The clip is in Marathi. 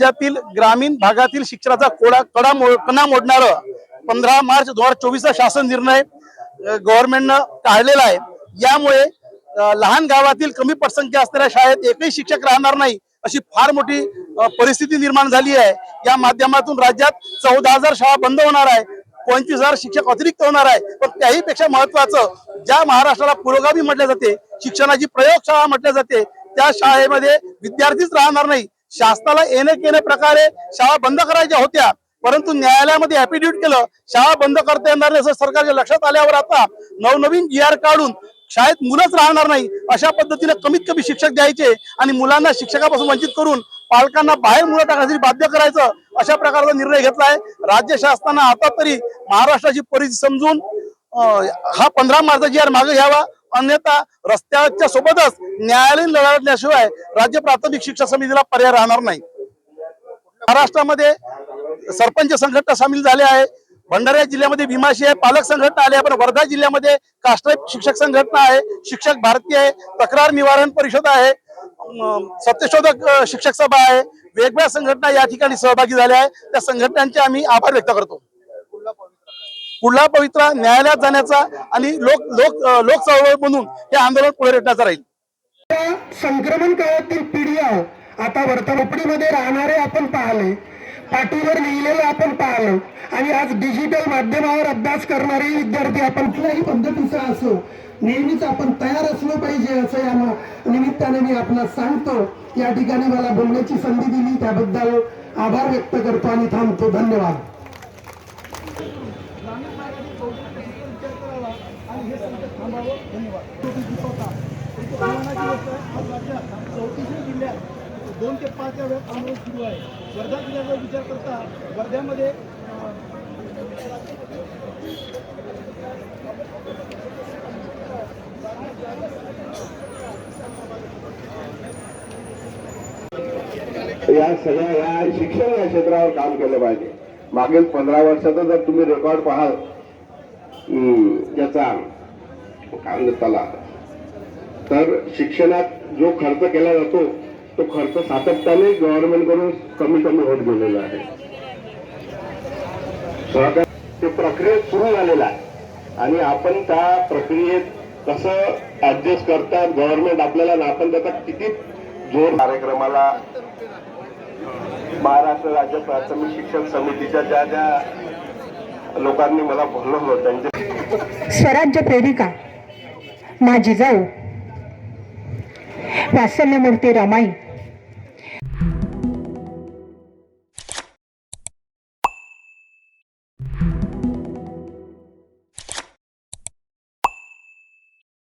राज्यातील ग्रामीण भागातील शिक्षणाचा कोडा कडा मो- कणा मोडणार पंधरा मार्च दोन हजार चोवीसचा शासन निर्णय गव्हर्नमेंटनं काढलेला आहे. यामुळे लहान गावातील कमी पटसंख्या असणाऱ्या शाळेत एकही शिक्षक राहणार नाही अशी फार मोठी परिस्थिती निर्माण झाली आहे. या माध्यमातून राज्यात चौदा हजार शाळा बंद होणार आहे पंचवीस हजार शिक्षक अतिरिक्त होणार आहे. पण त्याही पेक्षा महत्वाचं ज्या महाराष्ट्राला पुरोगामी म्हटल्या जाते शिक्षणाची प्रयोगशाळा म्हटल्या जाते त्या शाळेमध्ये विद्यार्थीच राहणार नाही. शासनाला येणे केने प्रकारे शाळा बंद करायच्या होत्या परंतु न्यायालयामध्ये ऍफिडेव्हिट केलं शाळा बंद करता येणार नाही असं सरकारच्या लक्षात आल्यावर आता नवनवीन जी आर काढून शाळेत मुलंच राहणार नाही अशा पद्धतीने कमीत कमी शिक्षक द्यायचे आणि मुलांना शिक्षकापासून वंचित करून पालकांना बाहेर मुलं टाकण्यासाठी बाध्य करायचं अशा प्रकारचा निर्णय घेतला आहे. राज्य शासनानं आता तरी महाराष्ट्राची परिस्थिती समजून हा पंधरा मार्चा जी आर मागे घ्यावा. अन्यथा रस्त्याच्या सोबतच न्यायालयीन लढण्याशिवाय राज्य प्राथमिक शिक्षण समितीला पर्याय राहणार नाही. महाराष्ट्रामध्ये सरपंच संघटना सामील झाल्या आहे. भंडारा जिल्ह्यामध्ये भीमाशी आहे. पालक संघटना आली आहे. पण वर्धा जिल्ह्यामध्ये काष्ट शिक्षक संघटना आहे. शिक्षक भारती आहे. तक्रार निवारण परिषद आहे. सत्यशोधक शिक्षक सभा आहे. वेगवेगळ्या संघटना या ठिकाणी सहभागी झाल्या आहे त्या संघटनांचे आम्ही आभार व्यक्त करतो. पुढला पवित्रा न्यायालयात जाण्याचा आणि लोक लोक लोक चळवळ म्हणून हे आंदोलन पुढे रेटण्याचं राहील. संक्रमण काळातील पिढ्या आता वर्तमानपणीमध्ये राहणारे आपण पाहिले. पाठीवर लिहिलेलं आपण पाहिलं. आणि आज डिजिटल माध्यमावर अभ्यास करणारे विद्यार्थी आपण कुठल्याही पद्धतीचा असो नेहमीच आपण तयार असलो पाहिजे असं या निमित्ताने मी आपणास सांगतो. या ठिकाणी मला बोलण्याची संधी दिली. त्याबद्दल आभार व्यक्त करतो आणि थांबतो. धन्यवाद. चौतीसशे जिल्ह्यात दोन ते पाच या वेळात आंदोलन सुरू आहे वर्धा जिल्ह्याचा विचार करता वर्ध्यामध्ये या सगळ्या या शिक्षण या क्षेत्रावर काम केलं पाहिजे. मागील पंधरा वर्षाचा जर तुम्ही रेकॉर्ड पाहाल याचा काय म्हणतात त्याला तर शिक्षणात जो खर्च केला जातो तो खर्च सातत्याने गव्हर्नमेंटकडून कमी कमी होत गेलेला आहे. सहकार ते प्रक्रियेत सुरू झालेला आहे. आणि आपण त्या प्रक्रियेत कसं ऍडजस्ट करतात गव्हर्नमेंट आपल्याला आपण त्याचा किती जोर कार्यक्रमाला महाराष्ट्र राज्य प्राथमिक शिक्षण समितीच्या ज्या ज्या लोकांनी मला बोलवलं त्यांचे स्वराज्य प्रेरिका माझी जाऊ. वात्सल्यमूर्ती रमाई.